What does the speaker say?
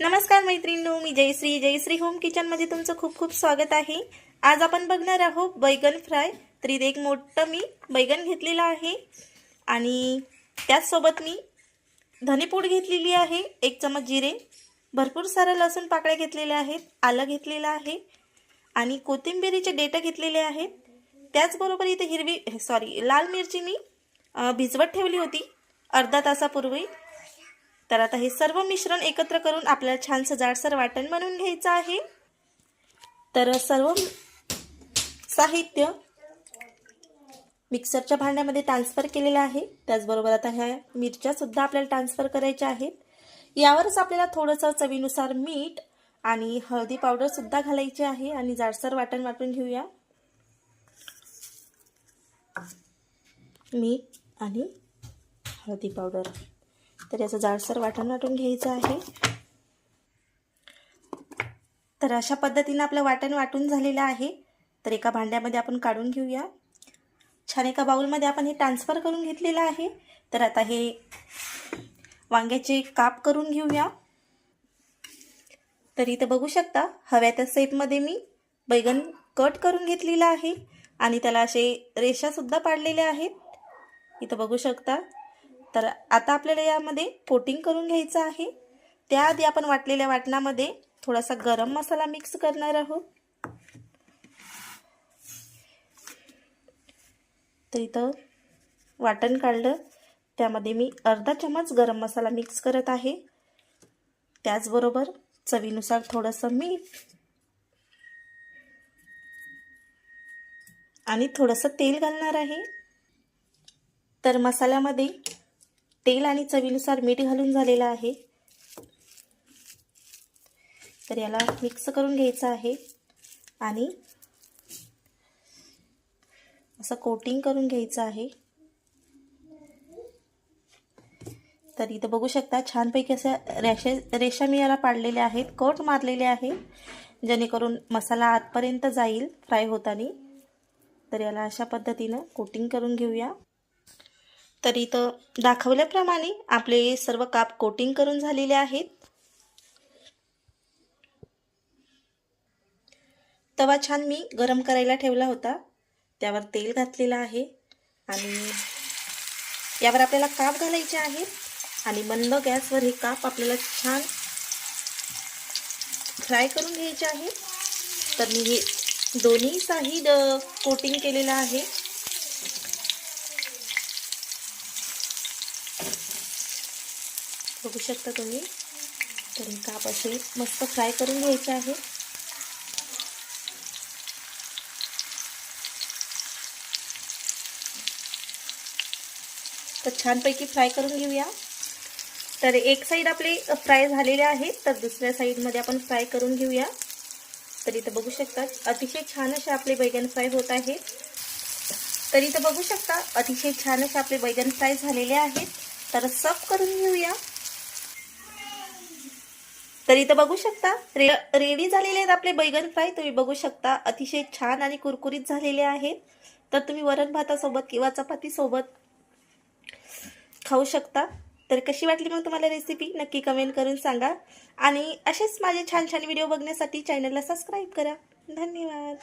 नमस्कार मैत्रिणींनो मी जयश्री. जयश्री होम किचनमध्ये तुमचं खूप खूप स्वागत आहे. आज आपण बघणार आहोत बैगन फ्राय. तर इथे एक मोठं मी बैगन घेतलेलं आहे. आणि त्याचसोबत मी धनेपूड घेतलेली आहे एक चमच जिरे. भरपूर सारं लसूण पाकळ्या घेतलेल्या आहेत आलं घेतलेलं आहे. आणि कोथिंबिरीचे डेटं घेतलेले आहेत. त्याचबरोबर इथे हिरवी सॉरी लाल मिरची मी भिजवत ठेवली होती अर्धा तासापूर्वी. तर आता हे सर्व मिश्रण एकत्र करून आपल्याला छानसं जाडसर वाटण बनवून घ्यायचं आहे. तर सर्व साहित्य मिक्सरच्या भांड्यामध्ये ट्रान्सफर केलेलं आहे. त्याचबरोबर आता ह्या मिरच्यासुद्धा आपल्याला ट्रान्सफर करायच्या आहेत. यावरच आपल्याला थोडंसं चवीनुसार मीठ आणि हळदी पावडरसुद्धा घालायची आहे आणि जाडसर वाटण वाटून घेऊया. मीठ आणि हळदी पावडर. तर याचं जाडसर वाटण वाटून घ्यायचं आहे. तर अशा पद्धतीनं आपलं वाटण वाटून झालेलं आहे. तर एका भांड्यामध्ये आपण काढून घेऊया. छान एका बाउलमध्ये आपण हे ट्रान्सफर करून घेतलेलं आहे. तर आता हे वांग्याचे काप करून घेऊया. तर इथं बघू शकता हव्या त्या सेपमध्ये मी बैगन कट करून घेतलेलं आहे आणि त्याला असे रेषासुद्धा पाडलेल्या आहेत. इथं बघू शकता तर आता आपल्याला यामध्ये कोटिंग करून घ्यायचं आहे. त्याआधी आपण वाटलेल्या वाटणामध्ये थोडासा गरम मसाला मिक्स करणार आहोत. तर इथं वाटण काढलं. त्यामध्ये मी अर्धा चमच गरम मसाला मिक्स करत आहे. त्याचबरोबर चवीनुसार थोडंसं मीठ आणि थोडंसं तेल घालणार आहे. तर मसाल्यामध्ये तेल आणि चवीनुसार मीठ घालून झालेलं आहे. तर याला मिक्स करून घ्यायचं आहे. आणि असं कोटिंग करून घ्यायचं आहे. तर इथं बघू शकता छानपैकी अशा रेषे रेषा मी याला पाडलेल्या आहेत. कट मारलेले आहे जेणेकरून मसाला आतपर्यंत जाईल फ्राय होताना. तर याला अशा पद्धतीनं कोटिंग करून घेऊया. तर इथं दाखवल्याप्रमाणे आपले सर्व काप कोटिंग करून झालेले आहेत. तवा छान मी गरम करायला ठेवला होता. त्यावर तेल घातलेलं आहे. आणि यावर आपल्याला काप घालायचे आहेत. आणि मंद गॅसवर हे काप आपल्याला छान फ्राय करून घ्यायचे आहे. तर मी हे दोन्ही साईड कोटिंग केलेलं आहे. बघू शकता तुम्ही. तर हे काप असे मस्त फ्राय करून घ्यायचे आहे. तर छानपैकी फ्राय करून घेऊया. तर एक साईड आपले फ्राय झालेले आहेत तर दुसऱ्या साईडमध्ये आपण फ्राय करून घेऊया. तर इथं बघू शकता अतिशय छान असे आपले बैगन फ्राय होत आहेत तर इथं बघू शकता अतिशय छान असे आपले बैगन फ्राय झालेले आहेत तर सर्व करून घेऊया. तर इथं बघू शकता. रे रेडी झालेले आहेत आपले बैगन फ्राय. तुम्ही बघू शकता अतिशय छान आणि कुरकुरीत झालेले आहेत. तर तुम्ही वरण भातासोबत किंवा चपातीसोबत खाऊ शकता. तर कशी वाटली मग तुम्हाला रेसिपी नक्की कमेंट करून सांगा. आणि असेच माझे छान छान व्हिडिओ बघण्यासाठी चॅनलला सबस्क्राईब करा. धन्यवाद.